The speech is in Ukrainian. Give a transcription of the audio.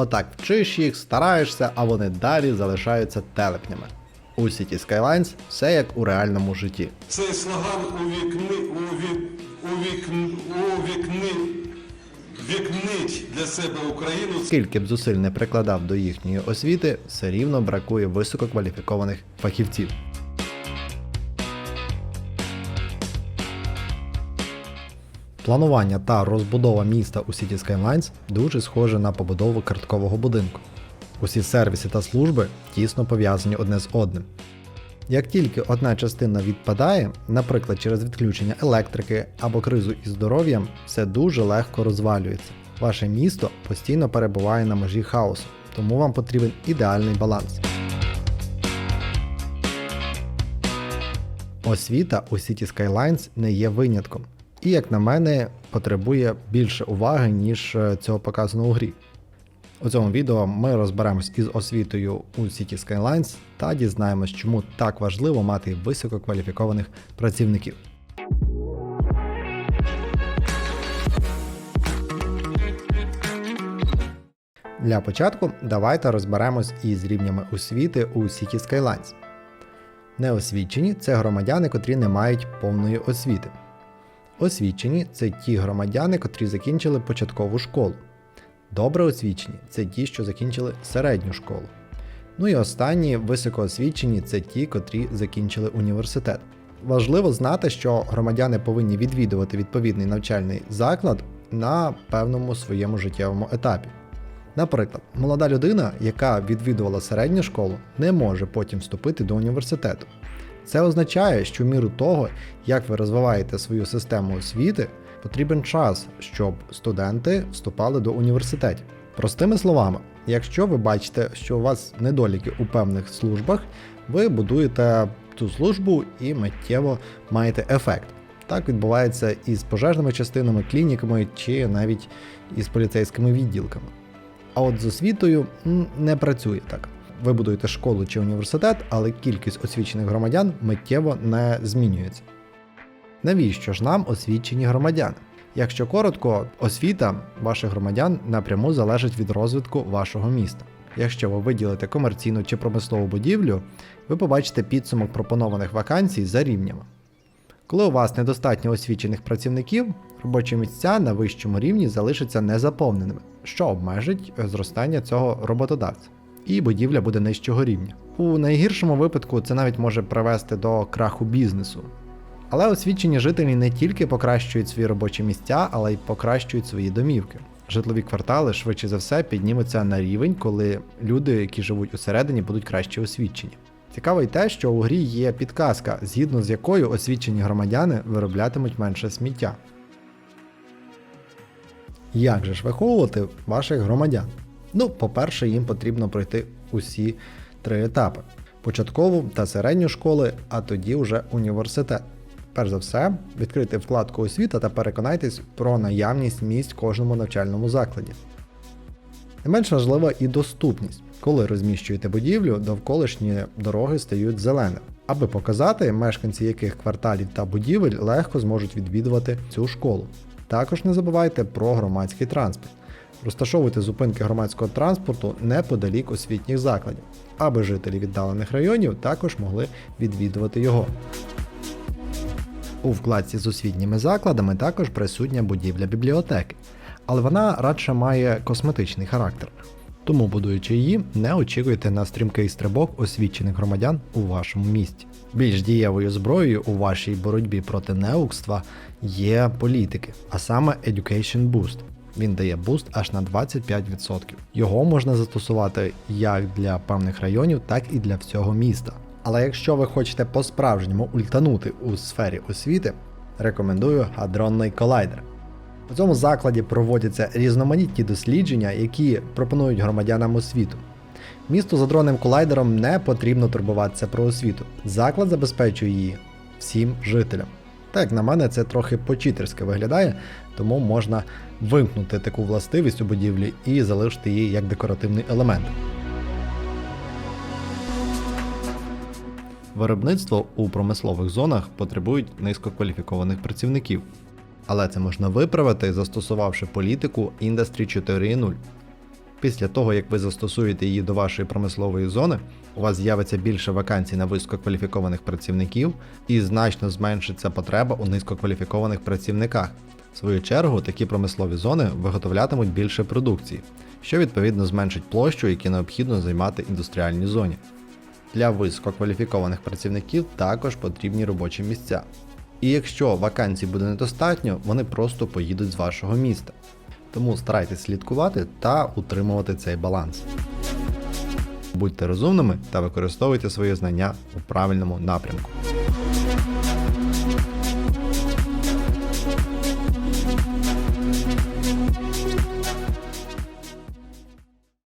Отак вчиш їх, стараєшся, а вони далі залишаються телепнями. У City Skylines все як у реальному житті. Цей слоган увікни, уві, увікн, увікни, вікнить для себе Україну. Скільки б зусиль не прикладав до їхньої освіти, все рівно бракує висококваліфікованих фахівців. Планування та розбудова міста у City Skylines дуже схоже на побудову карткового будинку. Усі сервіси та служби тісно пов'язані одне з одним. Як тільки одна частина відпадає, наприклад, через відключення електрики або кризу із здоров'ям, все дуже легко розвалюється. Ваше місто постійно перебуває на межі хаосу, тому вам потрібен ідеальний баланс. Освіта у City Skylines не є винятком, і, як на мене, потребує більше уваги, ніж е, цього показано у грі. У цьому відео ми розберемось із освітою у City Skylines та дізнаємось, чому так важливо мати висококваліфікованих працівників. Для початку давайте розберемось із рівнями освіти у City Skylines. Неосвічені це громадяни, котрі не мають повної освіти. Освічені це ті громадяни, котрі закінчили початкову школу. Добре освічені це ті, що закінчили середню школу. Ну і останні високоосвічені це ті, котрі закінчили університет. Важливо знати, що громадяни повинні відвідувати відповідний навчальний заклад на певному своєму життєвому етапі. Наприклад, молода людина, яка відвідувала середню школу, не може потім вступити до університету. Це означає, що в міру того, як ви розвиваєте свою систему освіти, потрібен час, щоб студенти вступали до університетів. Простими словами, якщо ви бачите, що у вас недоліки у певних службах, ви будуєте цю службу і миттєво маєте ефект. Так відбувається із пожежними частинами, клініками чи навіть із поліцейськими відділками. А от з освітою не працює так. Ви будуєте школу чи університет, але кількість освічених громадян миттєво не змінюється. Навіщо ж нам освічені громадяни? Якщо коротко, освіта ваших громадян напряму залежить від розвитку вашого міста. Якщо ви виділите комерційну чи промислову будівлю, ви побачите підсумок пропонованих вакансій за рівнями. Коли у вас недостатньо освічених працівників, робочі місця на вищому рівні залишаться незаповненими, що обмежить зростання цього роботодавця, і будівля буде нижчого рівня. У найгіршому випадку це навіть може привести до краху бізнесу. Але освічені жителі не тільки покращують свої робочі місця, але й покращують свої домівки. Житлові квартали швидше за все піднімуться на рівень, коли люди, які живуть усередині, будуть краще освічені. Цікаво й те, що у грі є підказка, згідно з якою освічені громадяни вироблятимуть менше сміття. Як же ж виховувати ваших громадян? Ну, по-перше, їм потрібно пройти усі три етапи: початкову та середню школи, а тоді вже університет. Перш за все, відкрийте вкладку освіта та переконайтесь про наявність місць в кожному навчальному закладі. Не менш важлива і доступність. Коли розміщуєте будівлю, довколишні дороги стають зеленими, аби показати, мешканці яких кварталів та будівель легко зможуть відвідувати цю школу. Також не забувайте про громадський транспорт. Розташовуйте зупинки громадського транспорту неподалік освітніх закладів, аби жителі віддалених районів також могли відвідувати його. У вкладці з освітніми закладами також присутня будівля бібліотеки, але вона радше має косметичний характер. Тому, будуючи її, не очікуйте на стрімкий стрибок освічених громадян у вашому місті. Більш дієвою зброєю у вашій боротьбі проти неукства є політики, а саме Education Boost. Він дає буст аж на 25%. Його можна застосувати як для певних районів, так і для всього міста. Але якщо ви хочете по-справжньому ультанути у сфері освіти, рекомендую гадронний колайдер. У цьому закладі проводяться різноманітні дослідження, які пропонують громадянам освіту. Місту з адронним колайдером не потрібно турбуватися про освіту. Заклад забезпечує її всім жителям. Так, на мене, це трохи по-читерськи виглядає, тому можна вимкнути таку властивість у будівлі і залишити її як декоративний елемент. Виробництво у промислових зонах потребують низькокваліфікованих працівників. Але це можна виправити, застосувавши політику Industry 4.0. Після того, як ви застосуєте її до вашої промислової зони, у вас з'явиться більше вакансій на висококваліфікованих працівників і значно зменшиться потреба у низькокваліфікованих працівниках. В свою чергу, такі промислові зони виготовлятимуть більше продукції, що відповідно зменшить площу, яку необхідно займати індустріальній зоні. Для висококваліфікованих працівників також потрібні робочі місця. І якщо вакансій буде недостатньо, вони просто поїдуть з вашого міста. Тому старайтесь слідкувати та утримувати цей баланс. Будьте розумними та використовуйте свої знання у правильному напрямку.